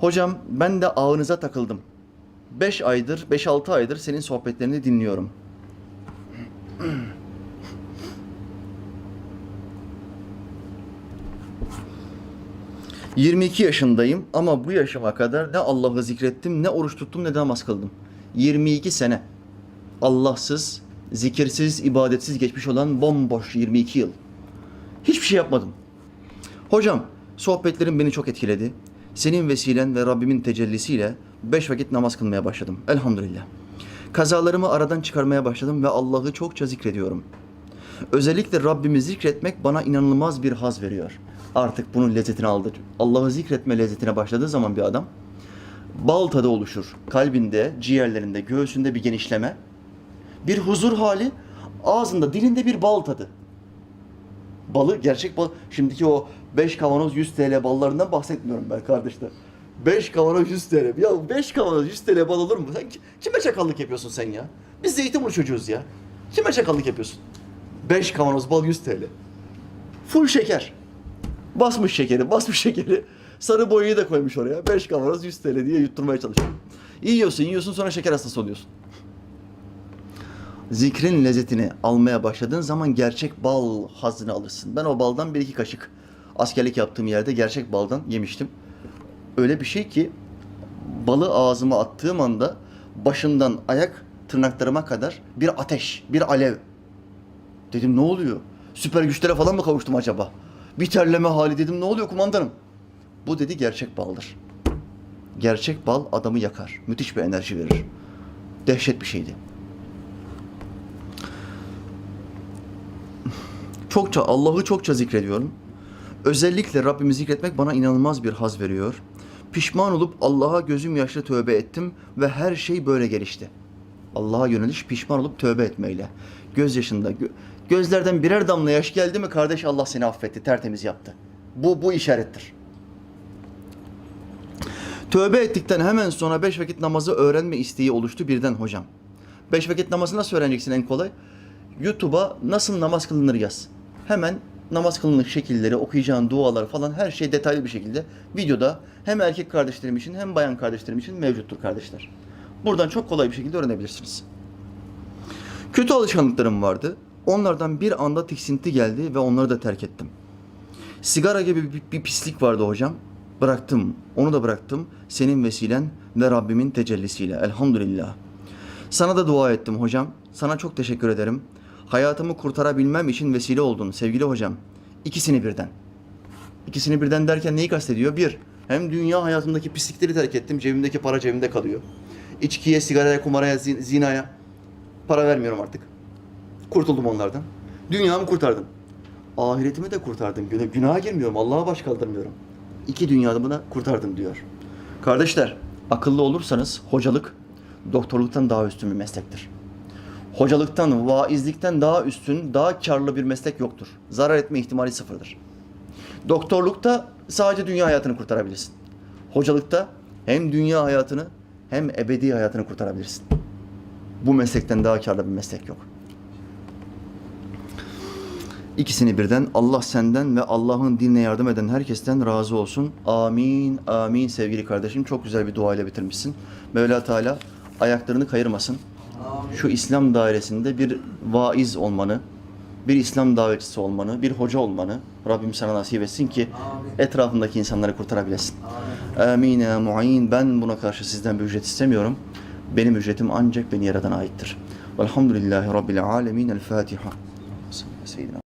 Hocam ben de ağınıza takıldım. 5 aydır, 5-6 aydır senin sohbetlerini dinliyorum. ...22 yaşındayım ama bu yaşıma kadar ne Allah'ı zikrettim, ne oruç tuttum, ne namaz kıldım. 22 sene. Allahsız, zikirsiz, ibadetsiz geçmiş olan bomboş 22 yıl. Hiçbir şey yapmadım. Hocam, sohbetlerin beni çok etkiledi. Senin vesilen ve Rabbimin tecellisiyle beş vakit namaz kılmaya başladım. Elhamdülillah. Kazalarımı aradan çıkarmaya başladım ve Allah'ı çokça zikrediyorum. Özellikle Rabbimi zikretmek bana inanılmaz bir haz veriyor. Artık bunun lezzetini aldı. Allah'ı zikretme lezzetine başladığı zaman bir adam bal tadı oluşur. Kalbinde, ciğerlerinde, göğsünde bir genişleme. Bir huzur hali, ağzında, dilinde bir bal tadı balı gerçek bal. Şimdiki o 5 kavanoz 100 TL ballarından bahsetmiyorum ben kardeşler. 5 kavanoz 100 TL. Ya 5 kavanoz 100 TL bal olur mu? Sen ki- kime çakallık yapıyorsun sen ya? Biz Zeytinburnu çocuğuz ya. Kime çakallık yapıyorsun? 5 kavanoz bal 100 TL. Full şeker. Basmış şekeri, basmış şekeri. Sarı boyayı da koymuş oraya. 5 kavanoz 100 TL diye yutturmaya çalışıyor. Yiyorsun, yiyorsun sonra şeker hastası oluyorsun zikrin lezzetini almaya başladığın zaman gerçek bal hazını alırsın. Ben o baldan bir iki kaşık askerlik yaptığım yerde gerçek baldan yemiştim. Öyle bir şey ki balı ağzıma attığım anda başımdan ayak tırnaklarıma kadar bir ateş, bir alev. Dedim ne oluyor? Süper güçlere falan mı kavuştum acaba? Bir terleme hali dedim ne oluyor kumandanım? Bu dedi gerçek baldır. Gerçek bal adamı yakar. Müthiş bir enerji verir. Dehşet bir şeydi. Çokça Allah'ı çokça zikrediyorum. Özellikle Rabbimi zikretmek bana inanılmaz bir haz veriyor. Pişman olup Allah'a gözüm yaşlı tövbe ettim ve her şey böyle gelişti. Allah'a yöneliş pişman olup tövbe etmeyle. Göz yaşında gö- gözlerden birer damla yaş geldi mi kardeş Allah seni affetti, tertemiz yaptı. Bu bu işarettir. Tövbe ettikten hemen sonra beş vakit namazı öğrenme isteği oluştu birden hocam. Beş vakit namazı nasıl öğreneceksin en kolay? YouTube'a nasıl namaz kılınır yaz. Hemen namaz kılınır şekilleri, okuyacağın dualar falan her şey detaylı bir şekilde videoda hem erkek kardeşlerim için hem bayan kardeşlerim için mevcuttur kardeşler. Buradan çok kolay bir şekilde öğrenebilirsiniz. Kötü alışkanlıklarım vardı. Onlardan bir anda tiksinti geldi ve onları da terk ettim. Sigara gibi bir, bir pislik vardı hocam. Bıraktım. Onu da bıraktım. Senin vesilen ve Rabbimin tecellisiyle. Elhamdülillah. Sana da dua ettim hocam. Sana çok teşekkür ederim. Hayatımı kurtarabilmem için vesile oldun sevgili hocam. İkisini birden. İkisini birden derken neyi kastediyor? Bir, hem dünya hayatımdaki pislikleri terk ettim. Cebimdeki para cebimde kalıyor. İçkiye, sigaraya, kumaraya, zin- zinaya para vermiyorum artık. Kurtuldum onlardan. Dünyamı kurtardım. Ahiretimi de kurtardım. Güne, günaha girmiyorum. Allah'a baş kaldırmıyorum. İki dünyamı da kurtardım diyor. Kardeşler, akıllı olursanız hocalık doktorluktan daha üstün bir meslektir. Hocalıktan, vaizlikten daha üstün, daha karlı bir meslek yoktur. Zarar etme ihtimali sıfırdır. Doktorlukta sadece dünya hayatını kurtarabilirsin. Hocalıkta hem dünya hayatını hem ebedi hayatını kurtarabilirsin. Bu meslekten daha karlı bir meslek yok. İkisini birden Allah senden ve Allah'ın dinine yardım eden herkesten razı olsun. Amin, amin sevgili kardeşim. Çok güzel bir duayla bitirmişsin. Mevla Teala ayaklarını kayırmasın. Şu İslam dairesinde bir vaiz olmanı, bir İslam davetçisi olmanı, bir hoca olmanı Rabbim sana nasip etsin ki etrafındaki insanları kurtarabilesin. Amin ya mu'in. Ben buna karşı sizden bir ücret istemiyorum. Benim ücretim ancak beni yaradan aittir. Velhamdülillahi Rabbil alemin. El Fatiha. Seyyidina